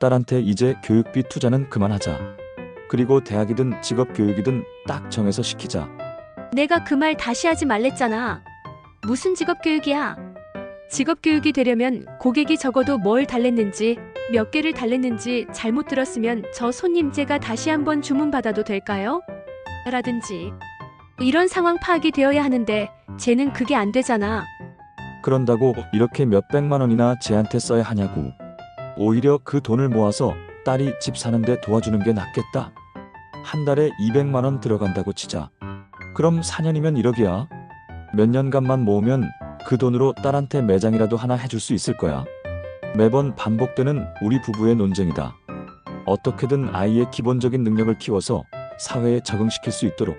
딸한테 이제 교육비 투자는 그만하자. 그리고 대학이든 직업 교육이든 딱 정해서 시키자. 내가 그 말 다시 하지 말랬잖아. 무슨 직업 교육이야? 직업 교육이 되려면 고객이 적어도 뭘 달랬는지, 몇 개를 달랬는지 잘못 들었으면 저 손님 제가 다시 한번 주문 받아도 될까요? 라든지. 이런 상황 파악이 되어야 하는데 쟤는 그게 안 되잖아. 그런다고 이렇게 몇백만 원이나 쟤한테 써야 하냐고. 오히려 그 돈을 모아서 딸이 집 사는데 도와주는 게 낫겠다. 한 달에 200만 원 들어간다고 치자. 그럼 4년이면 1억이야. 몇 년간만 모으면 그 돈으로 딸한테 매장이라도 하나 해줄 수 있을 거야. 매번 반복되는 우리 부부의 논쟁이다. 어떻게든 아이의 기본적인 능력을 키워서 사회에 적응시킬 수 있도록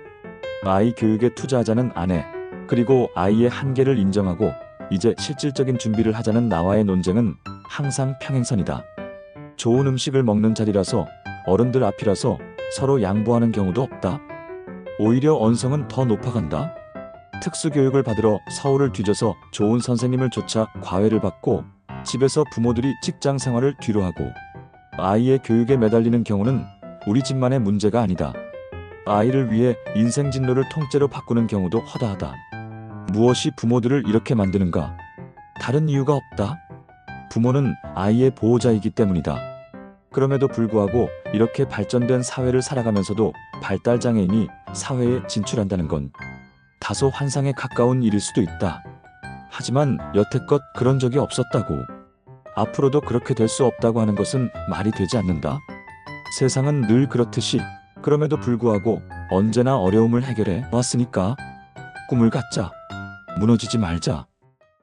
아이 교육에 투자하자는 아내, 그리고 아이의 한계를 인정하고 이제 실질적인 준비를 하자는 나와의 논쟁은 항상 평행선이다. 좋은 음식을 먹는 자리라서 어른들 앞이라서 서로 양보하는 경우도 없다. 오히려 언성은 더 높아간다. 특수교육을 받으러 서울을 뒤져서 좋은 선생님을 쫓아 과외를 받고 집에서 부모들이 직장 생활을 뒤로 하고 아이의 교육에 매달리는 경우는 우리 집만의 문제가 아니다. 아이를 위해 인생 진로를 통째로 바꾸는 경우도 허다하다. 무엇이 부모들을 이렇게 만드는가? 다른 이유가 없다. 부모는 아이의 보호자이기 때문이다. 그럼에도 불구하고 이렇게 발전된 사회를 살아가면서도 발달장애인이 사회에 진출한다는 건 다소 환상에 가까운 일일 수도 있다. 하지만 여태껏 그런 적이 없었다고. 앞으로도 그렇게 될 수 없다고 하는 것은 말이 되지 않는다. 세상은 늘 그렇듯이 그럼에도 불구하고 언제나 어려움을 해결해 왔으니까 꿈을 갖자. 무너지지 말자.